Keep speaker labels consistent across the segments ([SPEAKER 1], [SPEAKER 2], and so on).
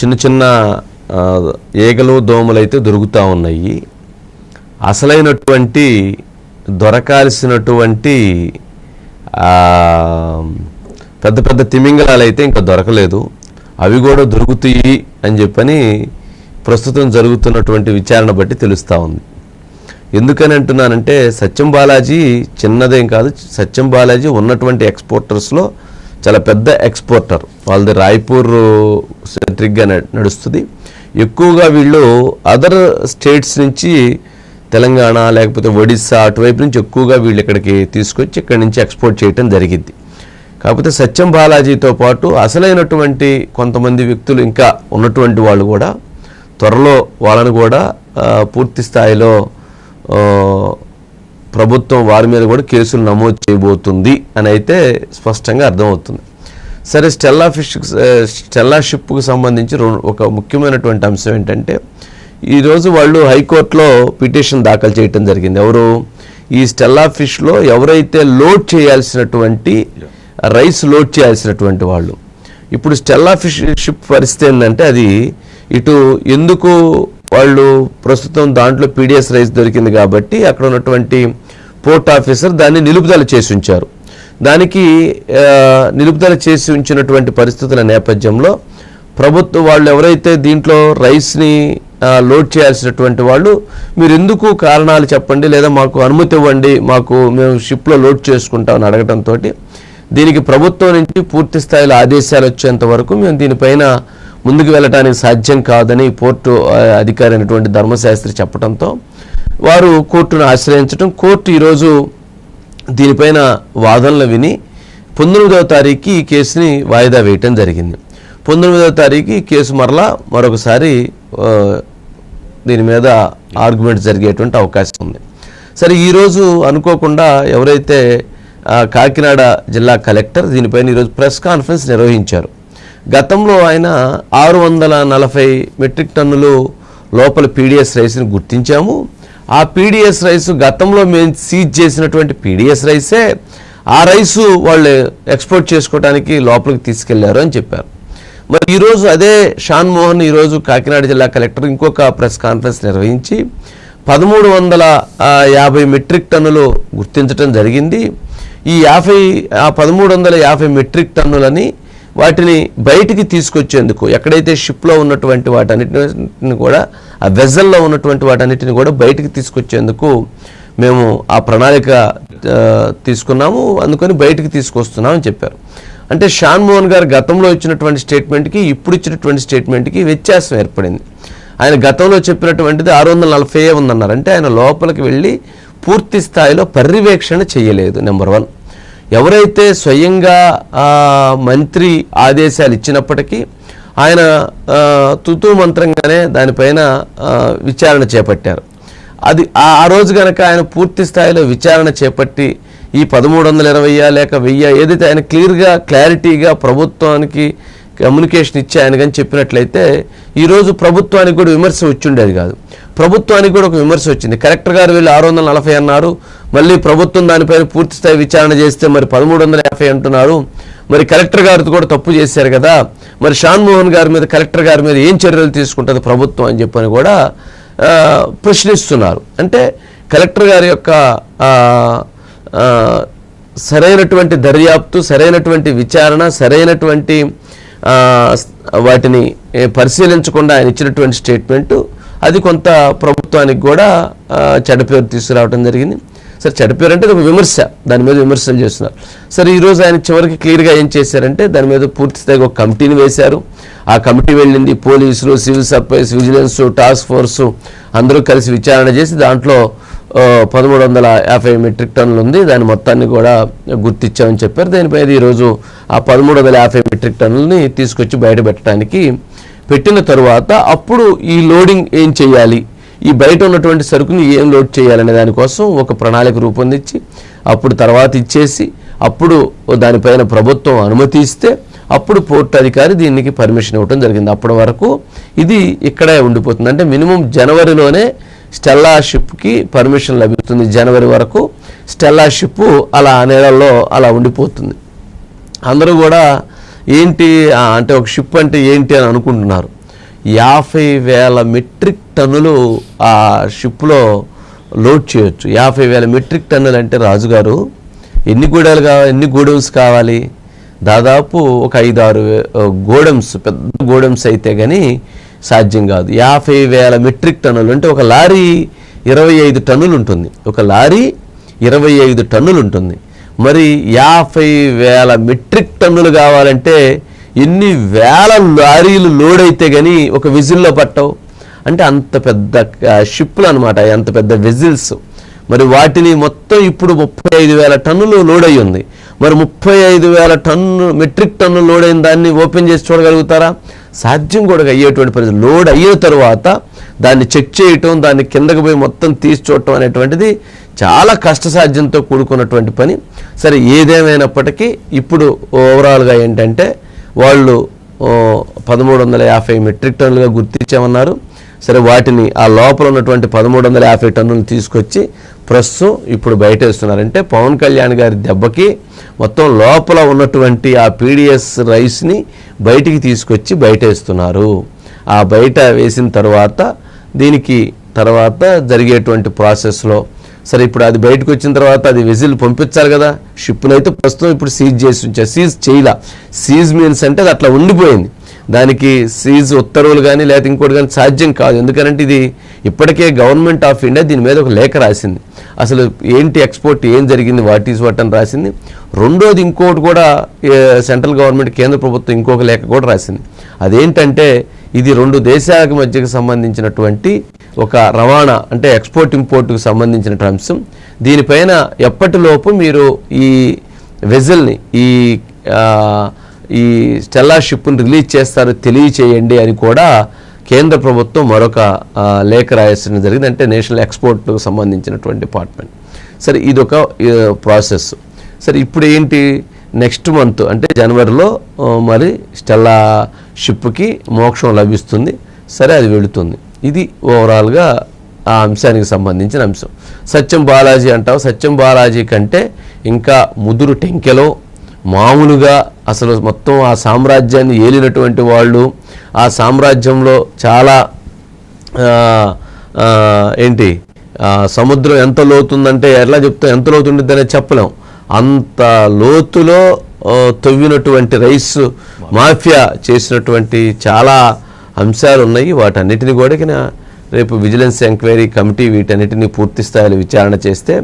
[SPEAKER 1] చిన్న చిన్న ఈగలు దోమలు అయితే దొరుకుతూ ఉన్నాయి. అసలైనటువంటి దొరకాల్సినటువంటి పెద్ద పెద్ద తిమింగలాలు అయితే ఇంకా దొరకలేదు. అవి కూడా దొరుకుతాయి అని చెప్పని ప్రస్తుతం జరుగుతున్నటువంటి విచారణ బట్టి తెలుస్తూ ఉంది. ఎందుకని అంటున్నానంటే సత్యం బాలాజీ చిన్నదేం కాదు సత్యం బాలాజీ ఉన్నటువంటి ఎక్స్పోర్టర్స్లో చాలా పెద్ద ఎక్స్పోర్టర్ వాళ్ళది రాయ్పూర్ సెంట్రిక్గా నడుస్తుంది. ఎక్కువగా వీళ్ళు అదర్ స్టేట్స్ నుంచి తెలంగాణ లేకపోతే ఒడిస్సా అటువైపు నుంచి ఎక్కువగా వీళ్ళు ఇక్కడికి తీసుకొచ్చి ఇక్కడి నుంచి ఎక్స్పోర్ట్ చేయటం జరిగింది కాకపోతే సత్యం బాలాజీతో పాటు అసలైనటువంటి కొంతమంది వ్యక్తులు ఇంకా ఉన్నటువంటి వాళ్ళు కూడా త్వరలో వాళ్ళను కూడా పూర్తి స్థాయిలో ప్రభుత్వం వారి మీద కూడా కేసులు నమోదు చేయబోతుంది అని అయితే స్పష్టంగా అర్థమవుతుంది. సరే స్టెల్లా ఫిష్ స్టెల్లా షిప్కు సంబంధించి ఒక ముఖ్యమైనటువంటి అంశం ఏంటంటే ఈరోజు వాళ్ళు హైకోర్టులో పిటిషన్ దాఖలు చేయటం జరిగింది. ఎవరు? ఈ స్టెల్లా ఫిష్లో ఎవరైతే లోడ్ చేయాల్సినటువంటి రైస్ లోడ్ చేయాల్సినటువంటి వాళ్ళు. ఇప్పుడు స్టెల్లా ఫిష్ షిప్ పరిస్థితి ఏంటంటే అది ఇటు ఎందుకు వాళ్ళు ప్రస్తుతం దాంట్లో పీడిఎస్ రైస్ దొరికింది కాబట్టి అక్కడ ఉన్నటువంటి పోర్ట్ ఆఫీసర్ దాన్ని నిలుపుదల చేసి ఉంచారు. దానికి నిలుపుదల చేసి ఉంచినటువంటి పరిస్థితుల నేపథ్యంలో ప్రభుత్వం వాళ్ళు ఎవరైతే దీంట్లో రైస్ని లోడ్ చేయాల్సినటువంటి వాళ్ళు మీరు ఎందుకు కారణాలు చెప్పండి లేదా మాకు అనుమతి ఇవ్వండి మాకు మేము షిప్లో లోడ్ చేసుకుంటామని అడగడంతో దీనికి ప్రభుత్వం నుంచి పూర్తి స్థాయిలో ఆదేశాలు వచ్చేంత వరకు మేము దీనిపైన ముందుకు వెళ్ళడానికి సాధ్యం కాదని పోర్టు అధికారి అయినటువంటి ధర్మశాస్త్రి చెప్పడంతో వారు కోర్టును ఆశ్రయించడం కోర్టు ఈరోజు దీనిపైన వాదనలు విని పంతొమ్మిదవ తారీఖుకి ఈ కేసుని వాయిదా వేయటం జరిగింది. పంతొమ్మిదవ తారీఖు ఈ కేసు మరలా మరొకసారి దీని మీద ఆర్గ్యుమెంట్ జరిగేటువంటి అవకాశం ఉంది. సరే ఈరోజు అనుకోకుండా ఎవరైతే కాకినాడ జిల్లా కలెక్టర్ దీనిపైన ఈరోజు ప్రెస్ కాన్ఫరెన్స్ నిర్వహించారు. గతంలో ఆయన ఆరు వందల నలభై మెట్రిక్ టన్నులు లోపల పీడిఎస్ రైస్ని గుర్తించాము. ఆ పీడిఎస్ రైస్ గతంలో మేము సీజ్ చేసినటువంటి పీడిఎస్ రైసే ఆ రైసు వాళ్ళు ఎక్స్పోర్ట్ చేసుకోవడానికి లోపలికి తీసుకెళ్ళారు అని చెప్పారు. మరి ఈరోజు అదే షాన్ మోహన్ ఈరోజు కాకినాడ జిల్లా కలెక్టర్ ఇంకొక ప్రెస్ కాన్ఫరెన్స్ నిర్వహించి పదమూడు వందల యాభై మెట్రిక్ టన్నులు గుర్తించడం జరిగింది. ఈ యాభై ఆ పదమూడు వందల యాభై మెట్రిక్ టన్నులని వాటిని బయటికి తీసుకొచ్చేందుకు ఎక్కడైతే షిప్లో ఉన్నటువంటి వాటన్నిటిని కూడా ఆ వెజల్లో ఉన్నటువంటి వాటన్నిటిని కూడా బయటికి తీసుకొచ్చేందుకు మేము ఆ ప్రణాళిక తీసుకున్నాము. అందుకని బయటికి తీసుకొస్తున్నామని చెప్పారు. అంటే షాన్ మోహన్ గారు గతంలో ఇచ్చినటువంటి స్టేట్మెంట్కి ఇప్పుడు ఇచ్చినటువంటి స్టేట్మెంట్కి వ్యత్యాసం ఏర్పడింది. ఆయన గతంలో చెప్పినటువంటిది ఆరు వందల నలభై ఉందన్నారు. అంటే ఆయన లోపలికి వెళ్ళి పూర్తి స్థాయిలో పర్యవేక్షణ చేయలేదు నెంబర్ వన్. ఎవరైతే స్వయంగా మంత్రి ఆదేశాలు ఇచ్చినప్పటికీ ఆయన తుతు మంత్రంగానే దానిపైన విచారణ చేపట్టారు. అది ఆ రోజు కనుక ఆయన పూర్తి స్థాయిలో విచారణ చేపట్టి ఈ పదమూడు వందల ఇరవై లేక వెయ్యి ఏదైతే ఆయన క్లియర్గా క్లారిటీగా ప్రభుత్వానికి కమ్యూనికేషన్ ఇచ్చి ఆయన కానీ చెప్పినట్లయితే ఈరోజు ప్రభుత్వానికి కూడా విమర్శ వచ్చిండేది కాదు. ప్రభుత్వానికి కూడా ఒక విమర్శ వచ్చింది. కలెక్టర్ గారు వీళ్ళు ఆరు వందల నలభై అన్నారు. మళ్ళీ ప్రభుత్వం దానిపైన పూర్తి స్థాయి విచారణ చేస్తే మరి పదమూడు వందల యాభై అంటున్నారు. మరి కలెక్టర్ గారితో కూడా తప్పు చేశారు కదా. మరి షాన్ మోహన్ గారి మీద కలెక్టర్ గారి మీద ఏం చర్యలు తీసుకుంటుంది ప్రభుత్వం అని చెప్పని కూడా ప్రశ్నిస్తున్నారు. అంటే కలెక్టర్ గారి యొక్క సరైనటువంటి దర్యాప్తు సరైనటువంటి విచారణ సరైనటువంటి వాటిని పరిశీలించకుండా ఆయన ఇచ్చినటువంటి స్టేట్మెంటు అది కొంత ప్రభుత్వానికి కూడా చెడ్డ పేరు తీసుకురావడం జరిగింది. సరే చెడ్డ ఒక విమర్శ. దాని మీద విమర్శలు చేస్తున్నారు. సరే ఈరోజు ఆయన చివరికి క్లియర్గా ఏం చేశారంటే దాని మీద పూర్తి స్థాయిగా ఒక కమిటీని వేశారు. ఆ కమిటీ వెళ్ళింది పోలీసులు civil supplies vigilance task force అందరూ కలిసి విచారణ చేసి దాంట్లో పదమూడు వందల యాభై మెట్రిక్ టన్నులు ఉంది. దాని మొత్తాన్ని కూడా గుర్తించామని చెప్పారు. దానిపైన ఈరోజు ఆ పదమూడు వందల యాభై మెట్రిక్ టన్నులని తీసుకొచ్చి బయట పెట్టడానికి పెట్టిన తరువాత అప్పుడు ఈ లోడింగ్ ఏం చేయాలి? ఈ బయట ఉన్నటువంటి సరుకుని ఏం లోడ్ చేయాలనే దానికోసం ఒక ప్రణాళిక రూపొందించి అప్పుడు తర్వాత ఇచ్చేసి అప్పుడు దానిపైన ప్రభుత్వం అనుమతి ఇస్తే అప్పుడు పోర్ట్ అధికారి దీనికి పర్మిషన్ ఇవ్వడం జరిగింది. అప్పటి వరకు ఇది ఇక్కడే ఉండిపోతుంది. అంటే మినిమం జనవరిలోనే స్టెల్లా షిప్కి పర్మిషన్ లభిస్తుంది. జనవరి వరకు స్టెల్లా షిప్ అలా ఆ నెలల్లో అలా ఉండిపోతుంది. అందరూ కూడా ఏంటి అంటే ఒక షిప్ అంటే ఏంటి అని అనుకుంటున్నారు. యాభై వేల మెట్రిక్ టన్నులు ఆ షిప్లో లోడ్ చేయొచ్చు. యాభై వేల మెట్రిక్ టన్నులు అంటే రాజుగారు ఎన్ని గూడాలు కావాలి ఎన్ని గూడెమ్స్ కావాలి? దాదాపు ఒక ఐదు ఆరు గోడమ్స్ పెద్ద గోడమ్స్ అయితే కానీ సాధ్యం కాదు. యాభై వేల మెట్రిక్ టన్నులు అంటే ఒక లారీ ఇరవై ఐదు టన్నులు ఉంటుంది. ఒక లారీ ఇరవై ఐదు టన్నులు ఉంటుంది. మరి యాభై వేల మెట్రిక్ టన్నులు కావాలంటే ఎన్ని వేల లారీలు లోడ్ అయితే కానీ ఒక విజిల్లో పట్టవు. అంటే అంత పెద్ద షిప్లు అనమాట అంత పెద్ద వెజిల్స్. మరి వాటిని మొత్తం ఇప్పుడు ముప్పై ఐదు వేల టన్నులు లోడ్ అయ్యి ఉంది మరి ముప్పై ఐదు వేల టన్ను మెట్రిక్ టన్ను లోడ్ అయిన దాన్ని ఓపెన్ చేసి చూడగలుగుతారా? సాధ్యం కూడా అయ్యేటువంటి పరిస్థితి. లోడ్ అయిన తర్వాత దాన్ని చెక్ చేయటం దాన్ని కిందకి పోయి మొత్తం తీసి చూడటం అనేటువంటిది చాలా కష్టసాధ్యంతో కూడుకున్నటువంటి పని. సరే ఏదేమైనప్పటికీ ఇప్పుడు ఓవరాల్గా ఏంటంటే వాళ్ళు పదమూడు వందల యాభై మెట్రిక్ టన్నులుగా గుర్తించామన్నారు. సరే వాటిని ఆ లోపల ఉన్నటువంటి పదమూడు వందల యాభై టన్నులు తీసుకొచ్చి ప్రస్తుతం ఇప్పుడు బయట వేస్తున్నారంటే పవన్ కళ్యాణ్ గారి దెబ్బకి మొత్తం లోపల ఉన్నటువంటి ఆ పీడిఎస్ రైస్ని బయటికి తీసుకొచ్చి బయట వేస్తున్నారు ఆ బయట వేసిన తర్వాత దీనికి తర్వాత జరిగేటువంటి ప్రాసెస్లో సరే ఇప్పుడు అది బయటకు వచ్చిన తర్వాత అది విజిల్ పంపించాలి కదా. షిప్ను అయితే ప్రస్తుతం ఇప్పుడు సీజ్ చేసి ఉంచారు. సీజ్ చేయాల. సీజ్ మీన్స్ అంటే అది అట్లా ఉండిపోయింది. దానికి సీజ్ ఉత్తర్వులు కానీ లేకపోతే ఇంకోటి కానీ సాధ్యం కాదు. ఎందుకంటే ఇది ఇప్పటికే గవర్నమెంట్ ఆఫ్ ఇండియా దీని మీద ఒక లేఖ రాసింది. అసలు ఏంటి ఎక్స్పోర్ట్ ఏం జరిగింది వాట్ ఈస్ వాట్ అని రాసింది. రెండోది ఇంకోటి కూడా సెంట్రల్ గవర్నమెంట్ కేంద్ర ప్రభుత్వం ఇంకొక లేఖ కూడా రాసింది. అదేంటంటే ఇది రెండు దేశాలకు మధ్యకు సంబంధించినటువంటి ఒక రవాణా అంటే ఎక్స్పోర్ట్ ఇంపోర్ట్కు సంబంధించిన అంశం. దీనిపైన ఎప్పటిలోపు మీరు ఈ వెజిల్ని ఈ ఈ స్టెల్లా షిప్ను రిలీజ్ చేస్తారు తెలియచేయండి అని కూడా కేంద్ర ప్రభుత్వం మరొక లేఖ రాయాల్సిన జరిగింది. అంటే నేషనల్ ఎక్స్పోర్ట్కు సంబంధించినటువంటి డిపార్ట్మెంట్. సరే ఇదొక ప్రాసెస్. సరే ఇప్పుడు ఏంటి? నెక్స్ట్ మంత్ అంటే జనవరిలో మరి స్టెల్లా షిప్కి మోక్షం లభిస్తుంది. సరే అది వెళుతుంది. ఇది ఓవరాల్గా ఆ అంశానికి సంబంధించిన అంశం. సత్యం బాలాజీ అంటావు సత్యం బాలాజీ కంటే ఇంకా ముదురు టెంకెలో మామూలుగా అసలు మొత్తం ఆ సామ్రాజ్యాన్ని ఏలినటువంటి వాళ్ళు ఆ సామ్రాజ్యంలో చాలా ఏంటి సముద్రం ఎంత లోతుందంటే ఎట్లా చెప్తాం ఎంత లోతు ఉంటుందనే చెప్పలేం. అంత లోతులో తొవ్వినటువంటి తవ్వినటువంటి రైస్ మాఫియా చేసినటువంటి చాలా అంశాలు ఉన్నాయి వాటన్నిటిని కూడా రేపు విజిలెన్స్ ఎంక్వైరీ కమిటీ వీటన్నిటిని పూర్తి స్థాయిలో విచారణ చేస్తే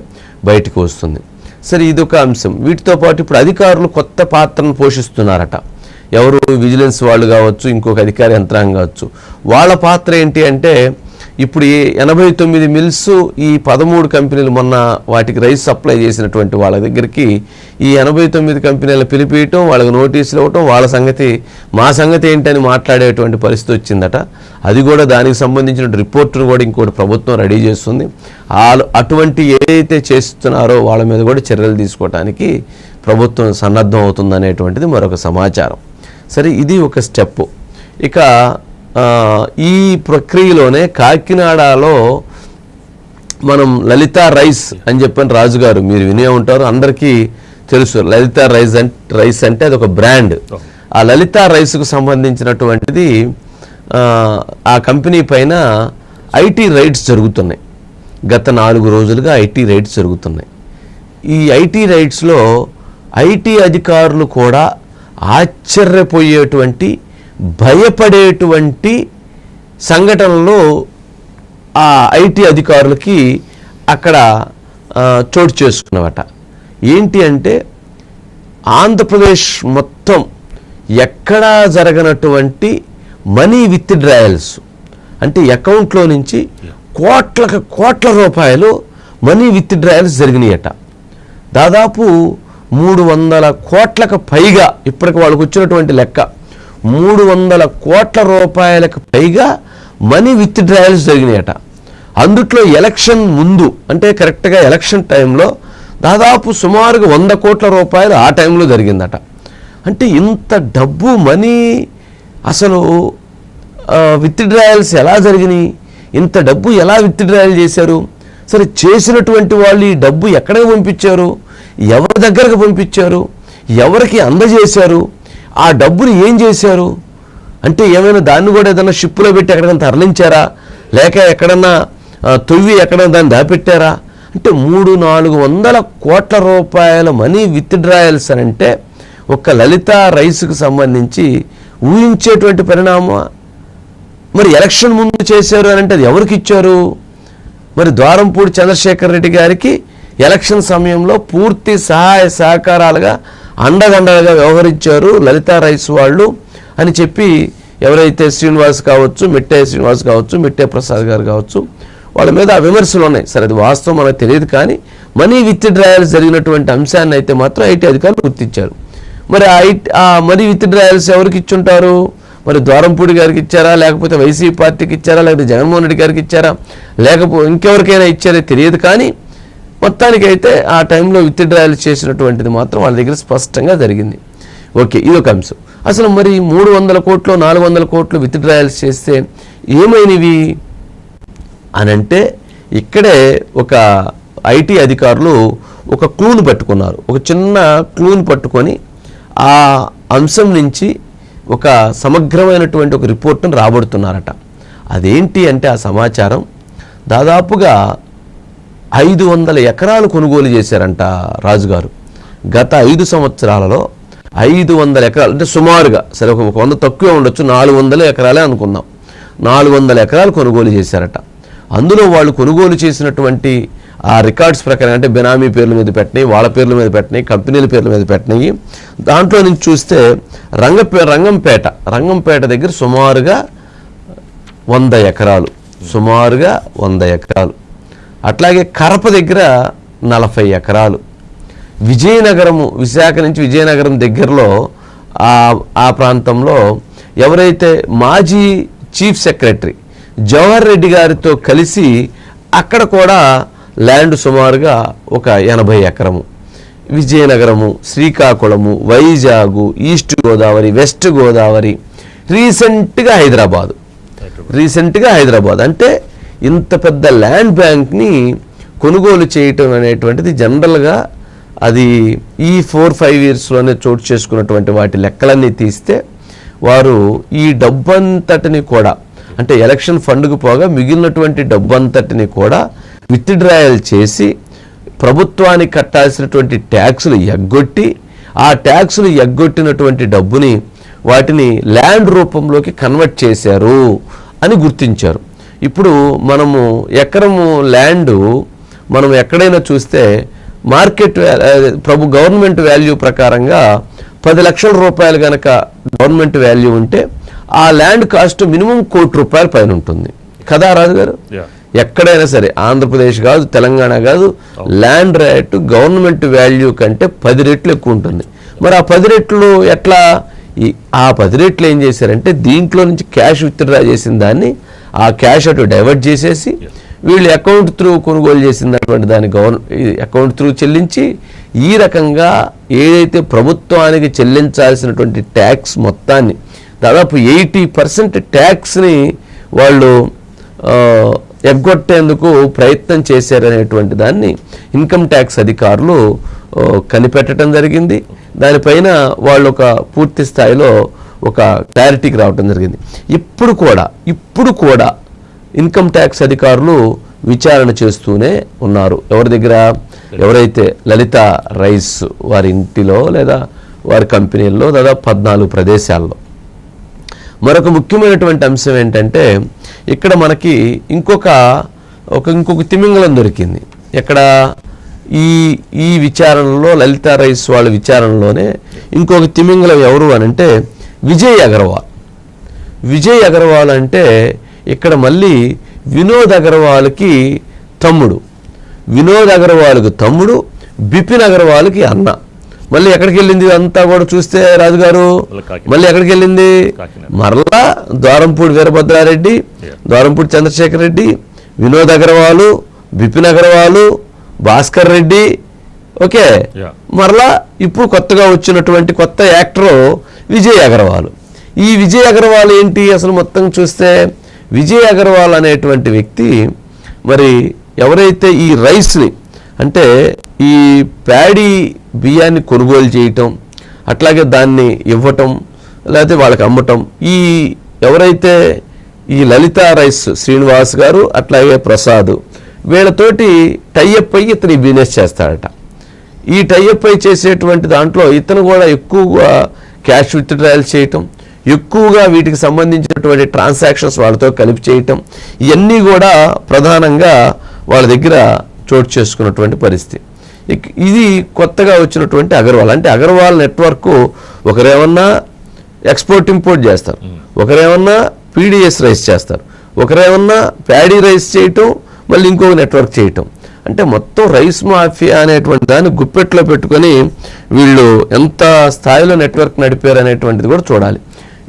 [SPEAKER 1] బయటకు వస్తుంది. సరే ఇదొక అంశం. వీటితో పాటు ఇప్పుడు అధికారులు కొత్త పాత్రను పోషిస్తున్నారట. ఎవరు? విజిలెన్స్ వాళ్ళు కావచ్చు ఇంకొక అధికార యంత్రాంగం కావచ్చు. వాళ్ళ పాత్ర ఏంటి అంటే ఇప్పుడు ఈ ఎనభై తొమ్మిది మిల్స్ ఈ పదమూడు కంపెనీలు మొన్న వాటికి రైస్ సప్లై చేసినటువంటి వాళ్ళ దగ్గరికి ఈ ఎనభై తొమ్మిది కంపెనీలు పిలిపియటం వాళ్ళకి నోటీసులు ఇవ్వటం వాళ్ళ సంగతి మా సంగతి ఏంటని మాట్లాడేటువంటి పరిస్థితి వచ్చిందట. అది కూడా దానికి సంబంధించిన రిపోర్టును కూడా ఇంకోటి ప్రభుత్వం రెడీ చేస్తుంది. వాళ్ళు అటువంటి ఏదైతే చేస్తున్నారో వాళ్ళ మీద కూడా చర్యలు తీసుకోవడానికి ప్రభుత్వం సన్నద్ధం అవుతుందనేటువంటిది మరొక సమాచారం. సరే ఇది ఒక స్టెప్ ఇక ఈ ప్రక్రియలోనే కాకినాడలో మనం లలిత రైస్ అని చెప్పని రాజుగారు మీరు వినే ఉంటారు అందరికీ తెలుసు. లలిత రైస్ అంటే రైస్ అంటే అది ఒక బ్రాండ్ ఆ లలిత రైస్కు సంబంధించినటువంటిది ఆ, కంపెనీ పైన ఐటీ రైడ్స్ జరుగుతున్నాయి. గత నాలుగు రోజులుగా ఐటీ రైడ్స్ జరుగుతున్నాయి. ఈ ఐటీ రైట్స్లో ఐటీ అధికారులు కూడా ఆశ్చర్యపోయేటువంటి భయపడేటువంటి సంఘటనలో ఆ ఐటీ అధికారులకి అక్కడ చోటు చేసుకున్నవట. ఏంటి అంటే ఆంధ్రప్రదేశ్ మొత్తం ఎక్కడా జరగనటువంటి మనీ విత్ డ్రాయల్స్ అంటే అకౌంట్లో నుంచి కోట్లకు కోట్ల రూపాయలు మనీ విత్ డ్రాయల్స్ జరిగినాయట. దాదాపు మూడు వందల కోట్లకు పైగా ఇప్పటికి వాళ్ళకి వచ్చినటువంటి లెక్క. మూడు వందల కోట్ల రూపాయలకు పైగా మనీ విత్ డ్రాయల్స్ జరిగినాయట. అందుట్లో ఎలక్షన్ ముందు అంటే కరెక్ట్గా ఎలక్షన్ టైంలో దాదాపు సుమారుగా వంద కోట్ల రూపాయలు ఆ టైంలో జరిగిందట. అంటే ఇంత డబ్బు మనీ అసలు విత్ డ్రాయల్స్ ఎలా జరిగినాయి? ఇంత డబ్బు ఎలా విత్ డ్రాయల్ చేశారు? సరే చేసినటువంటి వాళ్ళు ఈ డబ్బు ఎక్కడికి పంపించారు? ఎవరి దగ్గరకు పంపించారు? ఎవరికి అందజేశారు? ఆ డబ్బుని ఏం చేశారు? అంటే ఏమైనా దాన్ని కూడా ఏదైనా షిప్పులో పెట్టి ఎక్కడికైనా తరలించారా? లేక ఎక్కడన్నా తొవ్వి ఎక్కడైనా దాన్ని దాపెట్టారా? అంటే మూడు నాలుగు వందల కోట్ల రూపాయల మనీ విత్డ్రాయల్స్ అని అంటే ఒక లలిత రైస్కు సంబంధించి ఊహించేటువంటి పరిణామం మరి ఎలక్షన్ ముందు చేశారు అని అంటే అది ఎవరికి ఇచ్చారు? మరి ద్వారంపూడి చంద్రశేఖర్ రెడ్డి గారికి ఎలక్షన్ సమయంలో పూర్తి సహాయ సహకారాలుగా అండగండగా వ్యవహరించారు లలితా రైస్ వాళ్ళు అని చెప్పి ఎవరైతే శ్రీనివాస్ కావచ్చు మిట్టే శ్రీనివాస్ కావచ్చు మిట్టే ప్రసాద్ గారు కావచ్చు వాళ్ళ మీద ఆ విమర్శలు ఉన్నాయి. సరే అది వాస్తవం మనకు తెలియదు కానీ మనీ విత్ డ్రాయల్స్ జరిగినటువంటి అంశాన్ని అయితే మాత్రం ఐటీ అధికారులు గుర్తించారు. మరి ఐటీ ఆ మనీ విత్ డ్రాయల్స్ ఎవరికి ఇచ్చుంటారు? మరి ద్వారంపూడి గారికి ఇచ్చారా? లేకపోతే వైసీపీ పార్టీకి ఇచ్చారా? లేకపోతే జగన్మోహన్ రెడ్డి గారికి ఇచ్చారా? లేకపోతే ఇంకెవరికైనా ఇచ్చారో తెలియదు కానీ మొత్తానికైతే ఆ టైంలో విత్డ్రాయల్ చేసినటువంటిది మాత్రం వాళ్ళ దగ్గర స్పష్టంగా జరిగింది. ఓకే ఇది ఒక అంశం. అసలు మరి మూడు వందల కోట్లు నాలుగు వందల కోట్లు విత్డ్రాయల్స్ చేస్తే ఏమైనవి? అని అంటే ఇక్కడే ఒక ఐటీ అధికారులు ఒక క్లూను పట్టుకున్నారు. ఒక చిన్న క్లూను పట్టుకొని ఆ అంశం నుంచి ఒక సమగ్రమైనటువంటి ఒక రిపోర్ట్ను రాబడుతున్నారట. అదేంటి అంటే ఆ సమాచారం? దాదాపుగా ఐదు వందల ఎకరాలు కొనుగోలు చేశారంట రాజుగారు. గత ఐదు సంవత్సరాలలో ఐదు వందల ఎకరాలు అంటే సుమారుగా సరే ఒక వంద తక్కువే ఉండొచ్చు నాలుగు వందల ఎకరాలే అనుకుందాం. నాలుగు వందల ఎకరాలు కొనుగోలు చేశారట. అందులో వాళ్ళు కొనుగోలు చేసినటువంటి ఆ రికార్డ్స్ ప్రకారం అంటే బెనామీ పేర్ల మీద పెట్టినాయి వాళ్ళ పేర్ల మీద పెట్టినాయి కంపెనీల పేర్ల మీద పెట్టినాయి దాంట్లో నుంచి చూస్తే రంగ రంగంపేట రంగంపేట దగ్గర సుమారుగా వంద ఎకరాలు సుమారుగా వంద ఎకరాలు. అట్లాగే కరప దగ్గర నలభై ఎకరాలు. విజయనగరము విశాఖ నుంచి విజయనగరం దగ్గరలో ఆ ప్రాంతంలో ఎవరైతే మాజీ చీఫ్ సెక్రటరీ జవహర్ రెడ్డి గారితో కలిసి అక్కడ కూడా ల్యాండ్ సుమారుగా ఒక ఎనభై ఎకరము. విజయనగరము శ్రీకాకుళము వైజాగు ఈస్ట్ గోదావరి వెస్ట్ గోదావరి రీసెంట్గా హైదరాబాదు. రీసెంట్గా హైదరాబాద్. అంటే ఇంత పెద్ద ల్యాండ్ బ్యాంక్ని కొనుగోలు చేయటం అనేటువంటిది జనరల్గా అది ఈ ఫోర్ ఫైవ్ ఇయర్స్లోనే చోటు చేసుకున్నటువంటి వాటి లెక్కలన్నీ తీస్తే వారు ఈ డబ్బంతటిని కూడా అంటే ఎలక్షన్ ఫండ్కు పోగా మిగిలినటువంటి డబ్బంతటిని కూడా విత్డ్రాయల్ చేసి ప్రభుత్వానికి కట్టాల్సినటువంటి ట్యాక్సులు ఎగ్గొట్టి ఆ ట్యాక్సులు ఎగ్గొట్టినటువంటి డబ్బుని వాటిని ల్యాండ్ రూపంలోకి కన్వర్ట్ చేశారు అని గుర్తించారు. ఇప్పుడు మనము ఎకరము ల్యాండ్ మనం ఎక్కడైనా చూస్తే మార్కెట్ ప్రభు గవర్నమెంట్ వాల్యూ ప్రకారంగా పది లక్షల రూపాయలు కనుక గవర్నమెంట్ వాల్యూ ఉంటే ఆ ల్యాండ్ కాస్ట్ మినిమం కోటి రూపాయల పైన ఉంటుంది. కదా రాజు గారు. ఎక్కడైనా సరే ఆంధ్రప్రదేశ్ కాదు తెలంగాణ కాదు ల్యాండ్ రేట్ గవర్నమెంట్ వాల్యూ కంటే పది రెట్లు ఎక్కువ ఉంటుంది. మరి ఆ పది రెట్లు ఎట్లా ఈ ఆ పది రెట్లు ఏం చేశారంటే దీంట్లో నుంచి క్యాష్ విత్డ్రా చేసిన దాన్ని ఆ క్యాష్ అటు డైవర్ట్ చేసేసి వీళ్ళు అకౌంట్ త్రూ కొనుగోలు చేసినటువంటి దాన్ని గవర్న అకౌంట్ త్రూ చెల్లించి ఈ రకంగా ఏదైతే ప్రభుత్వానికి చెల్లించాల్సినటువంటి ట్యాక్స్ మొత్తాన్ని దాదాపు ఎయిటీ పర్సెంట్ ట్యాక్స్ని వాళ్ళు ఎగ్గొట్టేందుకు ప్రయత్నం చేశారనేటువంటి దాన్ని ఇన్కమ్ ట్యాక్స్ అధికారులు కనిపెట్టడం జరిగింది. దానిపైన వాళ్ళు ఒక పూర్తి స్థాయిలో ఒక క్లారిటీకి రావడం జరిగింది. ఇప్పుడు కూడా ఇప్పుడు కూడా ఇన్కమ్ ట్యాక్స్ అధికారులు విచారణ చేస్తూనే ఉన్నారు. ఎవరి దగ్గర? ఎవరైతే లలిత రైస్ వారి ఇంటిలో లేదా వారి కంపెనీల్లో దాదాపు పద్నాలుగు ప్రదేశాల్లో. మరొక ముఖ్యమైనటువంటి అంశం ఏంటంటే ఇక్కడ మనకి ఇంకొక ఒక ఇంకొక తిమింగలం దొరికింది. ఎక్కడ? ఈ ఈ విచారణలో లలిత రైస్ వాళ్ళ విచారణలోనే ఇంకొక తిమింగలం ఎవరు అని అంటే విజయ్ అగర్వాల్. విజయ్ అగర్వాల్ అంటే ఇక్కడ మళ్ళీ వినోద్ అగర్వాల్కి తమ్ముడు. వినోద్ అగర్వాల్కి తమ్ముడు బిపిన్ అగర్వాల్కి అన్న. మళ్ళీ ఎక్కడికి వెళ్ళింది అంతా కూడా చూస్తే రాజుగారు?
[SPEAKER 2] మళ్ళీ
[SPEAKER 1] ఎక్కడికి వెళ్ళింది. మరలా ద్వారంపూడి వీరభద్రారెడ్డి. ద్వారంపూడి చంద్రశేఖర్ రెడ్డి వినోద్ అగర్వాలు బిపిన్ అగర్వాలు భాస్కర్ రెడ్డి ఓకే. మరలా ఇప్పుడు కొత్తగా వచ్చినటువంటి కొత్త యాక్టర్ విజయ్ అగర్వాల్. ఈ విజయ్ అగర్వాల్ ఏంటి? అసలు మొత్తం చూస్తే విజయ్ అగర్వాల్ అనేటువంటి వ్యక్తి మరి ఎవరైతే ఈ రైస్ని అంటే ఈ ప్యాడీ బియ్యాన్ని కొనుగోలు చేయటం అట్లాగే దాన్ని ఇవ్వటం లేకపోతే వాళ్ళకి అమ్మటం ఈ ఎవరైతే ఈ లలిత రైస్ శ్రీనివాస్ గారు అట్లాగే ప్రసాద్ వీళ్ళతోటి టైఅప్ అయ్యి ఇతను బిజినెస్ చేస్తాడట. ఈ టైఅప్ అయి చేసేటువంటి దాంట్లో ఇతను కూడా ఎక్కువగా క్యాష్ విత్డ్రాయల్ చేయటం ఎక్కువగా వీటికి సంబంధించినటువంటి ట్రాన్సాక్షన్స్ వాళ్ళతో కలిపి చేయటం ఇవన్నీ కూడా ప్రధానంగా వాళ్ళ దగ్గర చోటు చేసుకున్నటువంటి పరిస్థితి. ఇది కొత్తగా వచ్చినటువంటి అగర్వాల్. అంటే అగర్వాల్ నెట్వర్క్ ఒకరేమన్నా ఎక్స్పోర్ట్ ఇంపోర్ట్ చేస్తారు. ఒకరేమన్నా పీడిఎస్ రైస్ చేస్తారు. ఒకరేమన్నా ప్యాడీ రైస్ చేయటం మళ్ళీ ఇంకొక నెట్వర్క్ చేయటం. అంటే మొత్తం రైస్ మాఫియా అనేటువంటి దాన్ని గుప్పెట్లో పెట్టుకొని వీళ్ళు ఎంత స్థాయిలో నెట్వర్క్ నడిపారు అనేటువంటిది కూడా చూడాలి.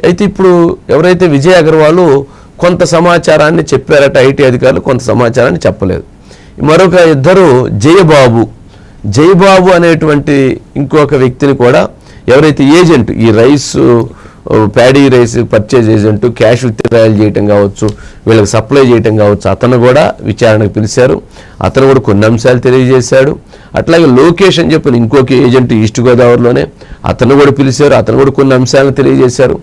[SPEAKER 1] అయితే ఇప్పుడు ఎవరైతే విజయ్ అగర్వాల్ కొంత సమాచారాన్ని చెప్పారట ఐటీ అధికారులు కొంత సమాచారాన్ని చెప్పలేదు. మరొక ఇద్దరు జయబాబు. జయబాబు అనేటువంటి ఇంకొక వ్యక్తిని కూడా ఎవరైతే ఏజెంట్ ఈ rice paddy rice purchase agent cash withdrawal చేయటం కావచ్చు వీళ్ళకి సప్లై చేయటం కావచ్చు అతను కూడా విచారణకు పిలిచారు. అతను కూడా కొన్ని అంశాలు తెలియజేశాడు. అట్లాగే లోకేష్ అని చెప్పిన ఇంకొక ఏజెంట్ ఈస్ట్ గోదావరిలోనే అతను కూడా పిలిచారు. అతను కూడా కొన్ని అంశాలను తెలియజేశారు.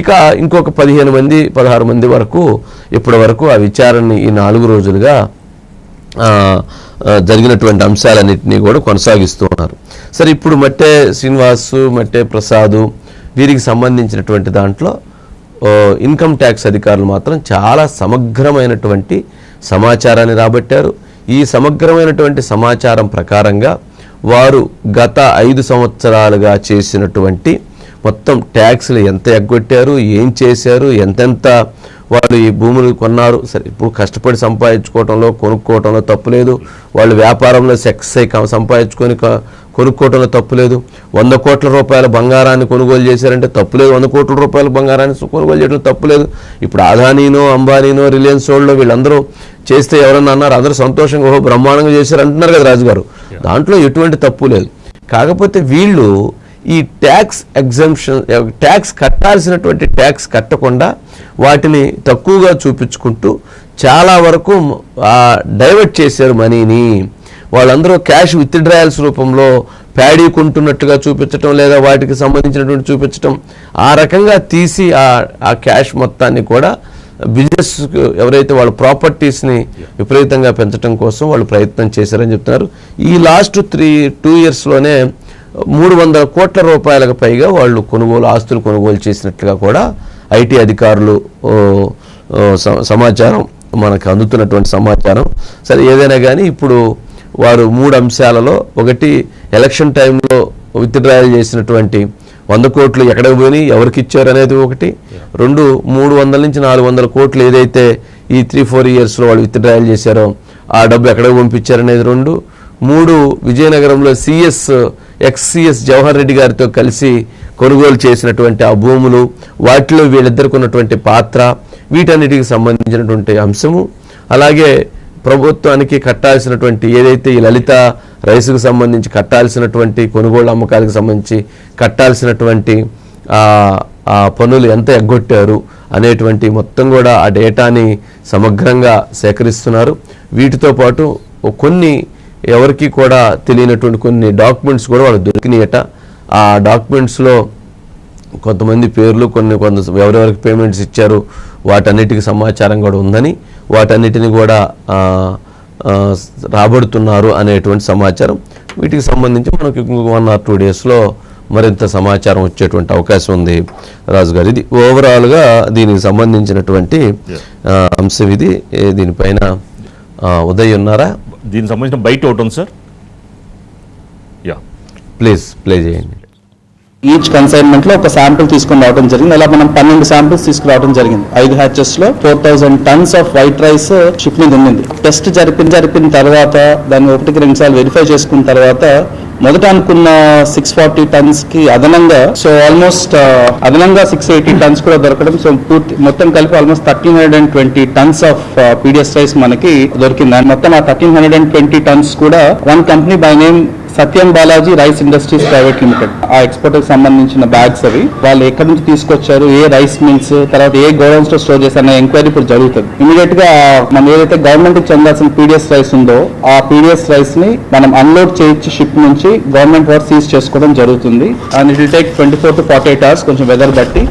[SPEAKER 1] ఇక ఇంకొక పదిహేను మంది పదహారు మంది వరకు ఇప్పటి వరకు ఆ విచారణని ఈ నాలుగు రోజులుగా జరిగినటువంటి అంశాలన్నింటినీ కూడా కొనసాగిస్తూ ఉన్నారు. సరే ఇప్పుడు మట్టే శ్రీనివాసు మట్టే ప్రసాద్ దీనికి సంబంధించినటువంటి దాంట్లో ఇన్కమ్ ట్యాక్స్ అధికారులు మాత్రం చాలా సమగ్రమైనటువంటి సమాచారాన్ని రాబట్టారు. ఈ సమగ్రమైనటువంటి సమాచారం ప్రకారంగా వారు గత ఐదు సంవత్సరాలుగా చేసినటువంటి మొత్తం ట్యాక్స్లు ఎంత ఎగ్గొట్టారు ఏం చేశారు ఎంతెంత వాళ్ళు ఈ భూములు కొన్నారు. సరే ఇప్పుడు కష్టపడి సంపాదించుకోవటంలో కొనుక్కోవటంలో తప్పులేదు వాళ్ళు వ్యాపారంలో సెక్స్ సంపాదించుకొని కొనుక్కోవటంలో తప్పులేదు వంద కోట్ల రూపాయల బంగారాన్ని కొనుగోలు చేశారంటే తప్పులేదు వంద కోట్ల రూపాయల బంగారాన్ని కొనుగోలు చేయడం తప్పులేదు ఇప్పుడు అదానీనో అంబానీనో రిలయన్స్ వాళ్ళు వీళ్ళందరూ చేస్తే ఎవరన్నా అన్నారు? అందరూ సంతోషంగా ఓహో బ్రహ్మాండంగా చేశారు అంటున్నారు కదా రాజుగారు. దాంట్లో ఎటువంటి తప్పు లేదు. కాకపోతే వీళ్ళు ఈ ట్యాక్స్ ఎగ్జంప్షన్ ట్యాక్స్ కట్టాల్సినటువంటి ట్యాక్స్ కట్టకుండా వాటిని తక్కువగా చూపించుకుంటూ చాలా వరకు డైవర్ట్ చేశారు మనీని. వాళ్ళందరూ క్యాష్ విత్డ్రాయల్స్ రూపంలో ప్యాడీ కొంటున్నట్టుగా చూపించటం లేదా వాటికి సంబంధించినటువంటి చూపించటం ఆ రకంగా తీసి ఆ ఆ క్యాష్ మొత్తాన్ని కూడా బిజినెస్ ఎవరైతే వాళ్ళ ప్రాపర్టీస్ని విపరీతంగా పెంచడం కోసం వాళ్ళు ప్రయత్నం చేశారని చెప్తున్నారు. ఈ లాస్ట్ త్రీ టూ ఇయర్స్లోనే మూడు వందల కోట్ల రూపాయలకు పైగా వాళ్ళు కొనుగోలు ఆస్తులు కొనుగోలు చేసినట్లుగా కూడా ఐటీ అధికారులు స- సమాచారం మనకు అందుతున్నటువంటి సమాచారం. సరే ఏదైనా కానీ ఇప్పుడు వారు మూడు అంశాలలో ఒకటి ఎలక్షన్ టైంలో విత్డ్రాయల్ చేసినటువంటి వంద కోట్లు ఎక్కడికి పోయినాయి ఎవరికి ఇచ్చారు అనేది ఒకటి. రెండు మూడు వందల నుంచి నాలుగు వందల కోట్లు ఏదైతే ఈ త్రీ ఫోర్ ఇయర్స్లో వాళ్ళు విత్డ్రాయల్ చేశారో ఆ డబ్బు ఎక్కడికి పంపించారు అనేది రెండు. మూడు విజయనగరంలో సిఎస్ ఎక్స్సిఎస్ జవహర్ రెడ్డి గారితో కలిసి కొనుగోలు చేసినటువంటి ఆ భూములు వాటిలో వీళ్ళిద్దరికి ఉన్నటువంటి పాత్ర వీటన్నిటికి సంబంధించినటువంటి అంశము. అలాగే ప్రభుత్వానికి కట్టాల్సినటువంటి ఏదైతే ఈ లలిత రైసుకు సంబంధించి కట్టాల్సినటువంటి కొనుగోలు అమ్మకాలకు సంబంధించి కట్టాల్సినటువంటి ఆ ఆ పనులు ఎంత ఎగ్గొట్టారు అనేటువంటి మొత్తం కూడా ఆ డేటాని సమగ్రంగా సేకరిస్తున్నారు. వీటితో పాటు కొన్ని ఎవరికి కూడా తెలియనటువంటి కొన్ని డాక్యుమెంట్స్ కూడా వాళ్ళకి దొరికినాయట. ఆ డాక్యుమెంట్స్లో కొంతమంది పేర్లు కొన్ని కొంత ఎవరెవరికి పేమెంట్స్ ఇచ్చారు వాటన్నిటికి సమాచారం కూడా ఉందని వాటన్నిటిని కూడా రాబడుతున్నారు అనేటువంటి సమాచారం. వీటికి సంబంధించి మనకి ఇంకొక వన్ ఆర్ టూ డేస్లో మరింత సమాచారం వచ్చేటువంటి అవకాశం ఉంది రాజు గారు. ఇది ఓవరాల్గా దీనికి సంబంధించినటువంటి అంశం ఇది. దీనిపైన ఉదయ్ ఉన్నారా
[SPEAKER 2] దీనికి సంబంధించిన బయట ఒకటి ఉంది సార్. యా
[SPEAKER 1] ప్లీజ్ ప్లే చేయండి.
[SPEAKER 3] ఈచ్ కన్సైన్మెంట్లో ఒక శాంపుల్ తీసుకుని రావడం జరిగింది. అలా మనం పన్నెండు శాంపిల్స్ తీసుకురావడం జరిగింది. ఐదు హ్యాచెస్లో four thousand tons of white rice shipment ఉంది టెస్ట్ జరిపిన జరిపిన తర్వాత దాన్ని ఒకటికి రెండు సార్లు వెరిఫై చేసుకున్న తర్వాత మొదట అనుకున్న సిక్స్ ఫార్టీ టన్స్కి అదనంగా సో ఆల్మోస్ట్ uh, అదనంగా సిక్స్ ఎయిటీ టన్స్ కూడా దొరకడం సో పూర్తి మొత్తం కలిపి almost thirteen hundred and twenty tons of PDS rice మనకి దొరికింది. అండ్ మొత్తం ఆ thirteen hundred and twenty tons కూడా one company by name Satyam Balaji rice industries private limited. ఆ ఎక్స్పర్ట్కి సంబంధించిన బ్యాగ్స్ అవి వాళ్ళు ఎక్కడి నుంచి తీసుకొచ్చారు ఏ రైస్ మిల్స్ తర్వాత ఏ గోడౌన్స్లో స్టోర్ చేశారు అనే ఎంక్వైరీ ఇప్పుడు జరుగుతుంది. ఇమీడియట్గా మనం ఏదైతే గవర్నమెంట్కి చెందాల్సిన పీడిఎస్ రైస్ ఉందో ఆ పీడిఎస్ రైస్ని మనం అన్లోడ్ చేయించి షిప్ నుంచి గవర్నమెంట్ వారు సీజ్ చేసుకోవడం జరుగుతుంది. And it will take twenty four to forty eight hours కొంచెం వెదర్ బట్టి.